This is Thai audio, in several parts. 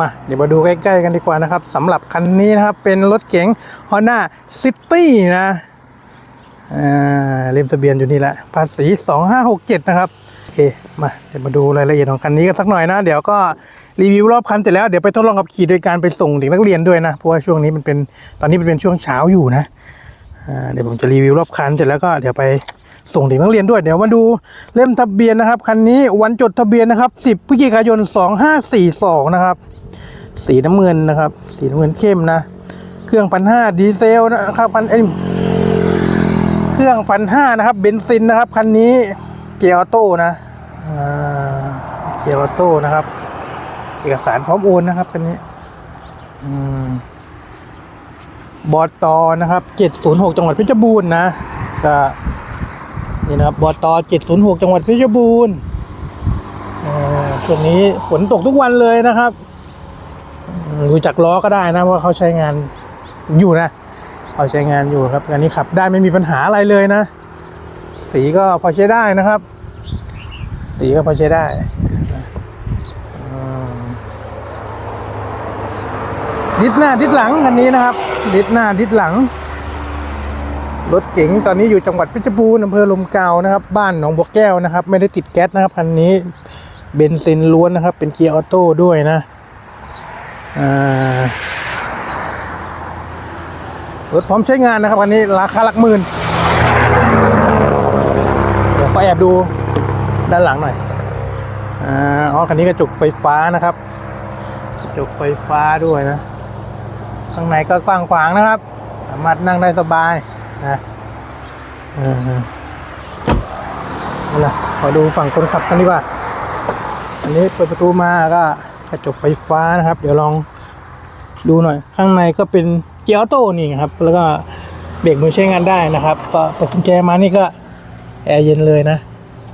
มาเดี๋ยวมาดูใกล้ๆกันดีกว่านะครับสำหรับคันนี้นะครับเป็นรถเก๋ง Honda City นะอ่าเล่มทะเบียนอยู่นี่แหละภาษี 2567 นะครับ โอเค มาเดี๋ยวมาดูรายละเอียดของคันนี้กันสักหน่อยนะ เดี๋ยวก็รีวิวรอบคันเสร็จแล้วเดี๋ยวไปทดลองขับขี่โดยการไปส่งเด็กนักเรียนด้วยนะ เพราะว่าช่วงนี้มันเป็นตอนนี้มันเป็นช่วงเช้าอยู่นะอ่าเดี๋ยวผมจะรีวิวรอบคันเสร็จแล้วก็เดี๋ยวไป ส่งเด็กนักเรียนด้วยเดี๋ยวมาดูเล่มทะเบียนนะครับคันนี้วันจดทะเบียนนะครับ 10พฤศจิกายน 2542 นะครับ สีน้ำเงินนะครับ สีน้ำเงินเข้มนะ เครื่องพันห้าดีเซลนะครับพันเอ้ยเครื่องพันห้านะครับเบนซินนะครับคันนี้เกียร์ออโต้นะเกียร์ออโต้นะครับ เอกสารพร้อมโอนนะครับคันนี้อบอตอนะครับ 706 จังหวัดเพชรบูรณ์นะก็ นี่นะครับบอตอ706 จังหวัดเพชรบูรณ์อ่าช่วงนี้ฝนตกทุกวันเลยนะครับ ดูจากล้อก็ได้นะว่าเขาใช้งานอยู่นะเขาใช้งานอยู่ครับอันนี้ขับได้ไม่มีปัญหาอะไรเลยนะ สีก็พอใช้ได้นะครับ สีก็พอใช้ได้ดิสหน้าดิสหลังคันนี้นะครับ ดิสหน้าดิสหลัง รถเก๋งตอนนี้อยู่จังหวัดเพชรบูรณ์อำเภอลมเกานะครับบ้านหนองบัวแก้วนะครับ ไม่ได้ติดแก๊สนะครับคันนี้เบนซินล้วนนะครับ เป็นเกียร์ออโต้ด้วยนะรถพร้อมใช้งานนะครับอันนี้ราคาหลักหมื่นเดี๋ยวขอแอบดูด้านหลังหน่อยอ๋อคันนี้กระจกไฟฟ้านะครับกระจกไฟฟ้าด้วยนะข้างในก็กว้างขวางนะครับ สามารถนั่งได้สบาย นะอ่าเอาล่ะขอดูฝั่งคนขับกันดีกว่า อันนี้เปิดประตูมาก็กระจกไฟฟ้านะครับ เดี๋ยวลองดูหน่อย ข้างในก็เป็นเกียร์ออโต้นี่ครับ แล้วก็เบรกมือใช้งานได้นะครับ ก็เปิดกุญแจมานี่ก็แอร์เย็นเลยนะ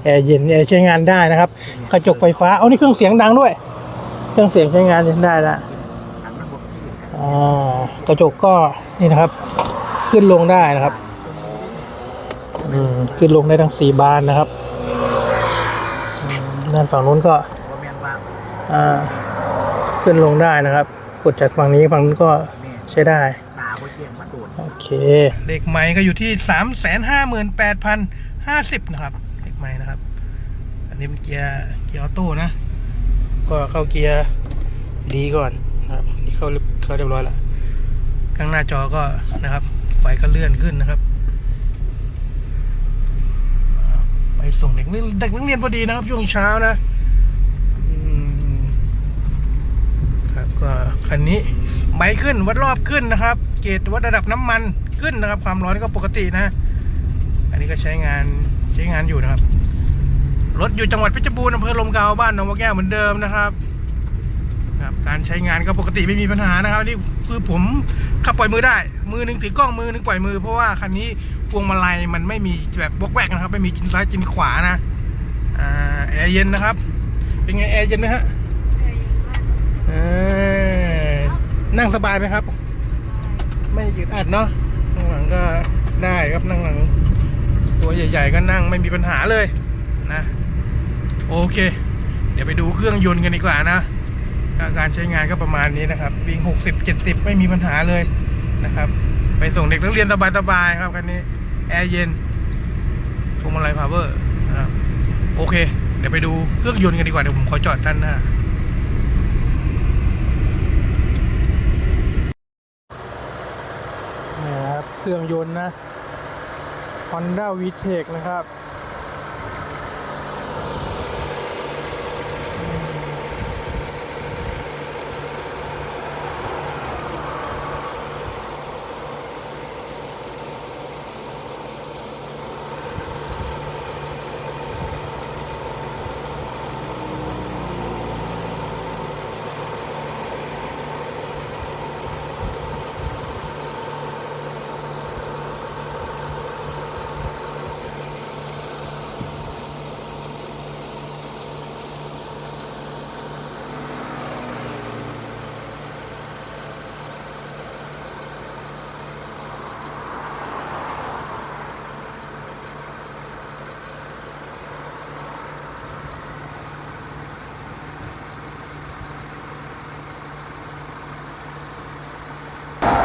แอร์เย็นแอร์ใช้งานได้นะครับ กระจกไฟฟ้า เอานี่เครื่องเสียงดังด้วย เครื่องเสียงใช้งานได้ละอ่ากระจกก็นี่นะครับ ขึ้นลงได้นะครับ อืมขึ้นลงได้ทั้งสี่บานนะครับอืมด้านฝั่งนู้นก็อ่าขึ้นลงได้นะครับ กดจากฝั่งนี้ฝั่งนู้นก็ใช้ได้โอเคเลขไม้ก็อยู่ที่สามแสนห้าหมื่นแปดพันห้าสิบนะครับเลขไม้นะครับ อันนี้เป็นเกียร์เกียร์ออโต้นะ ก็เข้าเกียร์ดีก่อนนะครับนี่เข้าเข้าเรียบร้อยแล้วข้างหน้าจอก็นะครับไฟก็เลื่อนขึ้นนะครับอ่า ไปส่งเด็กนักเด็กนักเรียนพอดีนะครับ ช่วงเช้านะครับก็คันนี้ไมค์ขึ้นวัดรอบขึ้นนะครับ เกจวัดระดับน้ำมันขึ้นนะครับ ความร้อนก็ปกตินะ อันนี้ก็ใช้งานใช้งานอยู่นะครับ รถอยู่จังหวัดเพชรบูรณ์อำเภอลมเกาบ้านหนองบัวแก้วเหมือนเดิมนะครับ ครับการใช้งานก็ปกติไม่มีปัญหานะครับนี่คือผมขับปล่อยมือได้ มือหนึ่งถือกล้องมือหนึ่งปล่อยมือเพราะว่าคันนี้พวงมาลัยมันไม่มีแบบบกแวกนะครับ ไม่มีจินซ้ายจินขวานะอ่าแอร์เย็นนะครับ เป็นไงแอร์เย็นไหมฮะเออนั่งสบายไหมครับ ไม่อึดอัดเนาะนั่งหลังก็ได้ครับนั่งหลัง ตัวใหญ่ ๆ ก็นั่งไม่มีปัญหาเลยนะ โอเค เดี๋ยวไปดูเครื่องยนต์กันดีกว่านะ การใช้งานก็ประมาณนี้นะครับ วิ่ง 60 70 ไม่มีปัญหาเลยนะครับ ไปส่งเด็กนักเรียนสบายๆครับคันนี้ แอร์เย็นพวงมาลัยพาวเวอร์นะครับโอเค เดี๋ยวไปดูเครื่องยนต์กันดีกว่า เดี๋ยวผมขอจอดด้านหน้านี่ครับเครื่องยนต์นะ Honda VTEC นะครับ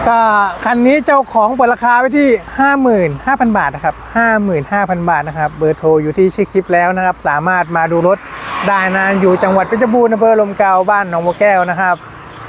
ก็คันนี้เจ้าของเปิดราคาไว้ที่ 55,000 บาทนะครับ 55,000 บาทนะครับ เบอร์โทรอยู่ที่ชื่อคลิปแล้วนะครับ สามารถมาดูรถได้นะอยู่จังหวัดเพชรบูรณ์อำเภอลมเกล้าบ้านหนองบัวแก้วนะครับ